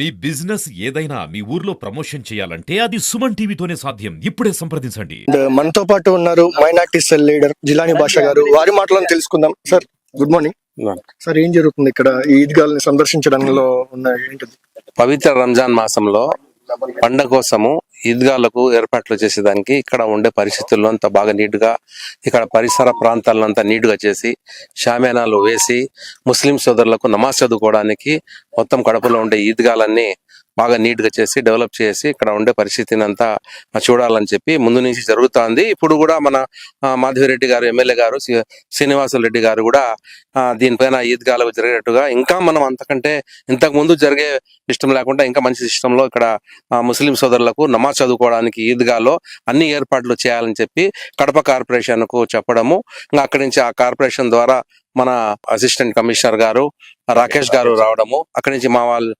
మీ business ఏదైనా మీ ఊర్లో promotion చేయాలంటే అది సుమన్ టీవీతోనే సాధ్యం. ఇప్పుడే సంప్రదించండి. మనతో పాటు ఉన్నారు మైనార్టీ సెల్ లీడర్ జిలాని భాష గారు. వారి మాటలను తెలుసుకుందాం. Sir good morning. సార్ ఏం జరుగుతుంది ఇక్కడ? ఈ ఈద్గాల్ని సందర్శించడంలో ఉన్న ఏంటిది? పవిత్ర రంజాన్ మాసంలో పండగ కోసము ఈద్గాలకు ఏర్పాట్లు చేసేదానికి ఇక్కడ ఉండే పరిస్థితుల్లో అంతా బాగా నీట్గా ఇక్కడ పరిసర ప్రాంతాలను అంతా నీట్గా చేసి షామేనాలు వేసి ముస్లిం సోదరులకు నమాజ్ చదువుకోవడానికి మొత్తం కడపలో ఉండే ఈద్గాలన్నీ బాగా నీట్గా చేసి డెవలప్ చేసి ఇక్కడ ఉండే పరిస్థితిని అంతా చూడాలని చెప్పి ముందు నుంచి జరుగుతోంది. ఇప్పుడు కూడా మన మాధవిరెడ్డి గారు ఎమ్మెల్యే గారు శ్రీ- రెడ్డి గారు కూడా దీనిపైన ఈద్గాలకు జరిగినట్టుగా ఇంకా మనం అంతకంటే ఇంతకు ముందు జరిగే సిస్టమ్ లేకుండా ఇంకా మంచి సిస్టంలో లో ఇక్కడ ముస్లిం సోదరులకు నమాజ్ చదువుకోవడానికి ఈద్గాలో అన్ని ఏర్పాట్లు చేయాలని చెప్పి కడప కార్పొరేషన్కు చెప్పడము. ఇంకా అక్కడి నుంచి ఆ కార్పొరేషన్ ద్వారా మన అసిస్టెంట్ కమిషనర్ గారు రాకేష్ గారు రావడము అక్కడి నుంచి మా వాళ్ళు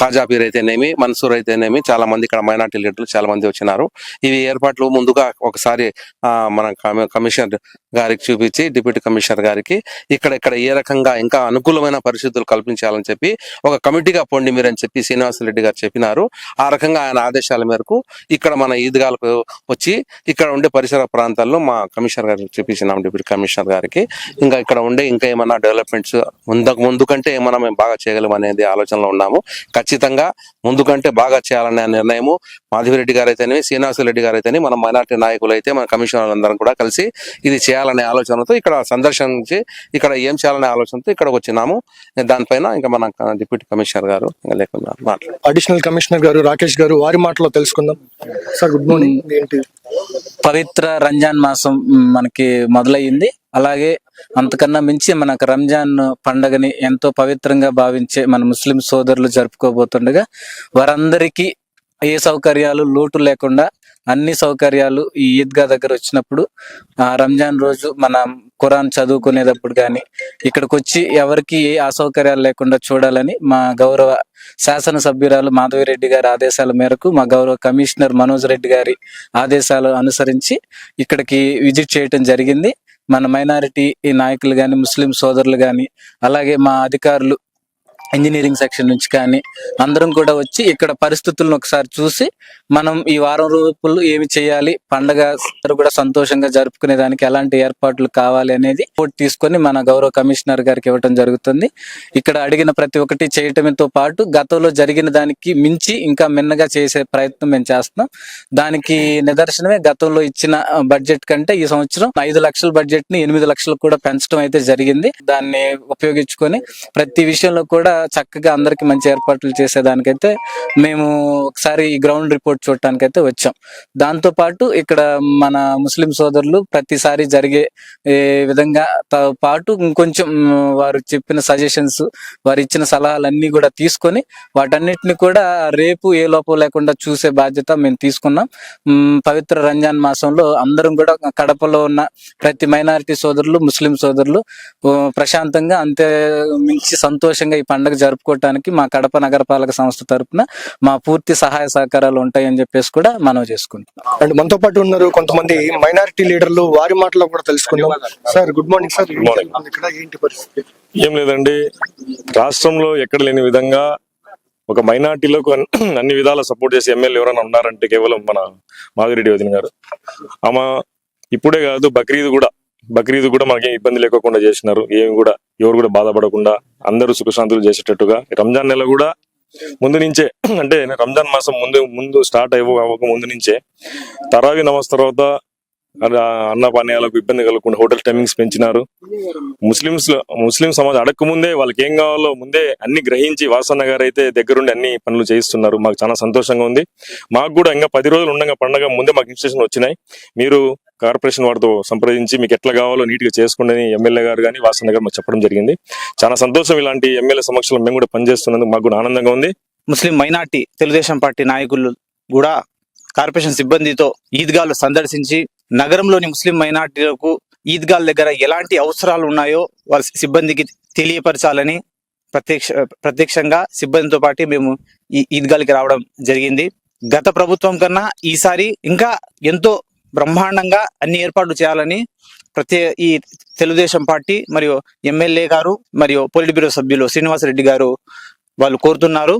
ఖాజాపీర్. అయితేనేమి మన్సూర్ అయితేనేమి చాలా మంది ఇక్కడ మైనార్టీ లీడర్లు చాలా మంది వచ్చినారు. ఇవి ఏర్పాట్లు ముందుగా ఒకసారి మన కమి- కమిషనర్ గారికి చూపించి డిప్యూటీ కమిషనర్ గారికి ఇక్కడ ఇక్కడ ఏ రకంగా ఇంకా అనుకూలమైన పరిస్థితులు కల్పించాలని చెప్పి ఒక కమిటీగా పొండి మీరు అని చెప్పి శ్రీనివాసరెడ్డి గారు చెప్పినారు. ఆ రకంగా ఆయన ఆదేశాల మేరకు ఇక్కడ మన ఈద్గాలకు వచ్చి ఇక్కడ ఉండే పరిసర ప్రాంతాల్లో మా కమిషనర్ గారికి చూపించినాం డిప్యూటీ కమిషనర్ గారికి. ఇంకా ఇక్కడ ఉండే ఇంకా ఏమన్నా డెవలప్మెంట్స్ ముందుకు ముందు కంటే ఏమన్నా మేము బాగా చేయగలం అనేది ఆలోచనలో ఉన్నాము. ఖచ్చితంగా ముందు కంటే బాగా చేయాలనే నిర్ణయము మాధవిరెడ్డి గారు అయితేనేమి శ్రీనివాసరెడ్డి గారు అయితేనే మన మైనార్టీ నాయకులు అయితే మన కమిషనర్ అందరం కూడా కలిసి ఇది చేయాలనే ఆలోచనతో ఇక్కడ సందర్శించి ఇక్కడ ఏం చేయాలనే ఆలోచనతో ఇక్కడ వచ్చినాము. దానిపైన ఇంకా మన డిప్యూటీ కమిషనర్ గారు ఇంకా లేకుండా అడిషనల్ కమిషనర్ గారు రాకేష్ గారు వారి మాటలో తెలుసుకుందాం. Sir good morning. ఏంటి? పవిత్ర రంజాన్ మాసం మనకి మొదలయ్యింది. అలాగే అంతకన్నా మించి మనకు రంజాన్ పండగని ఎంతో పవిత్రంగా భావించే మన ముస్లిం సోదరులు జరుపుకోబోతుండగా వారందరికీ ఏ సౌకర్యాలు లోటు లేకుండా అన్ని సౌకర్యాలు ఈ ఈద్గా దగ్గర వచ్చినప్పుడు ఆ రంజాన్ రోజు మనం ఖురాన్ చదువుకునేటప్పుడు కానీ ఇక్కడికి వచ్చి ఎవరికి ఏ అసౌకర్యాలు లేకుండా చూడాలని మా గౌరవ శాసనసభ్యురాలు మాధవిరెడ్డి గారి ఆదేశాల మేరకు మా గౌరవ కమిషనర్ మనోజ్ రెడ్డి గారి ఆదేశాలు అనుసరించి ఇక్కడికి విజిట్ చేయటం జరిగింది. మన మైనారిటీ నాయకులు కానీ ముస్లిం సోదరులు కానీ అలాగే మా అధికారులు ఇంజనీరింగ్ సెక్షన్ నుంచి కానీ అందరం కూడా వచ్చి ఇక్కడ పరిస్థితులను ఒకసారి చూసి మనం ఈ వారం రోజులు ఏమి చేయాలి? పండగ కూడా సంతోషంగా జరుపుకునే దానికి ఎలాంటి ఏర్పాట్లు కావాలి అనేది ఓటు తీసుకొని మన గౌరవ కమిషనర్ గారికి ఇవ్వటం జరుగుతుంది. ఇక్కడ అడిగిన ప్రతి ఒక్కటి చేయటంతో పాటు గతంలో జరిగిన దానికి మించి ఇంకా మిన్నగా చేసే ప్రయత్నం మేము చేస్తున్నాం. దానికి నిదర్శనమే గతంలో ఇచ్చిన బడ్జెట్ కంటే ఈ సంవత్సరం ఐదు లక్షల బడ్జెట్ని ఎనిమిది లక్షలు కూడా పెంచడం అయితే జరిగింది. దాన్ని ఉపయోగించుకొని ప్రతి విషయంలో కూడా చక్కగా అందరికి మంచి ఏర్పాట్లు చేసేదానికైతే మేము ఒకసారి ఈ గ్రౌండ్ రిపోర్ట్ చూడటానికి అయితే వచ్చాం. దాంతో పాటు ఇక్కడ మన ముస్లిం సోదరులు ప్రతిసారి జరిగే ఏ, విధంగా తో పాటు ఇంకొంచెం వారు చెప్పిన సజెషన్స్ వారు ఇచ్చిన సలహాలన్నీ కూడా తీసుకొని వాటన్నిటిని కూడా రేపు ఏ లోపం లేకుండా చూసే బాధ్యత మేము తీసుకున్నాం. పవిత్ర రంజాన్ మాసంలో అందరం కూడా కడపలో ఉన్న ప్రతి మైనారిటీ సోదరులు ముస్లిం సోదరులు ప్రశాంతంగా అంతే మించి సంతోషంగా ఈ పండుగ జరుపుకోవటానికి మా కడప నగరపాలక సంస్థ తరపున మా పూర్తి సహాయ సహకారాలు ఉంటాయని చెప్పేసి కూడా మనవి చేసుకుంటున్నాం. అండ్ మనతో పాటు ఉన్నారు కొంతమంది మైనారిటీ లీడర్లు. వారి మాటలో కూడా తెలుసుకుందాం. సార్ గుడ్ మార్నింగ్ సార్ ఇక్కడ? ఏంటి పరిస్థితి? ఏం లేదండి. రాష్ట్రంలో ఎక్కడ లేని విధంగా ఒక మైనార్టీలకు అన్- అన్ని విధాల సపోర్ట్ చేసే ఎమ్మెల్యే ఎవరైనా ఉన్నారంటే కేవలం మన మాధురెడ్డి వదిన గారు. ఆమె ఇప్పుడే కాదు బక్రీద్ కూడా. బక్రీద్ కూడా మనకి ఇబ్బంది లేకోకుండా చేసినారు. ఏమి కూడా ఎవరు కూడా బాధపడకుండా అందరూ సుఖశాంతులు చేసేటట్టుగా. రంజాన్ నెల కూడా ముందు నుంచే అంటే రంజాన్ మాసం ముందు ముందు స్టార్ట్ అవ్వ అవ్వక ముందు నుంచే తరావి నమస్ తర్వాత అన్న పానీయాలకు ఇబ్బంది కలగకుండా హోటల్ టైమింగ్స్ పెంచినారు. ముస్లిమ్స్ ముస్లిం సమాజం అడగకముందే వాళ్ళకి ఏం కావాలో ముందే అన్ని గ్రహించి వాసన్న గారు అయితే దగ్గరుండి అన్ని పనులు చేయిస్తున్నారు. మాకు చాలా సంతోషంగా ఉంది. మాకు కూడా ఇంకా పది రోజులు ఉండగా పండగ ముందే మాకు ఇన్స్టేషన్ వచ్చినాయి. మీరు కార్పొరేషన్ వారితో సంప్రదించి మీకు ఎట్లా కావాలో నీట్గా చేసుకోండి అని ఎమ్మెల్యే గారు కానీ వాసన్న గారు మాకు చెప్పడం జరిగింది. చాలా సంతోషం ఇలాంటి ఎమ్మెల్యే సమక్షంలో మేము కూడా పనిచేస్తున్నందుకు మాకు కూడా ఆనందంగా ఉంది. ముస్లిం మైనార్టీ తెలుగుదేశం పార్టీ నాయకులు కూడా కార్పొరేషన్ సిబ్బందితో ఈద్గాలు సందర్శించి నగరంలోని ముస్లిం మైనార్టీలకు ఈద్గాల దగ్గర ఎలాంటి అవసరాలు ఉన్నాయో వాళ్ళ సిబ్బందికి తెలియపరచాలని ప్రత్యక్ష ప్రత్యక్షంగా సిబ్బందితో పాటు మేము ఈ ఈద్గాలకి రావడం జరిగింది. గత ప్రభుత్వం కన్నా ఈసారి ఇంకా ఎంతో బ్రహ్మాండంగా అన్ని ఏర్పాట్లు చేయాలని ప్రత్యే ఈ తెలుగుదేశం పార్టీ మరియు ఎమ్మెల్యే గారు మరియు పొలిట్ బ్యూరో సభ్యులు శ్రీనివాసరెడ్డి గారు వాళ్ళు కోరుతున్నారు.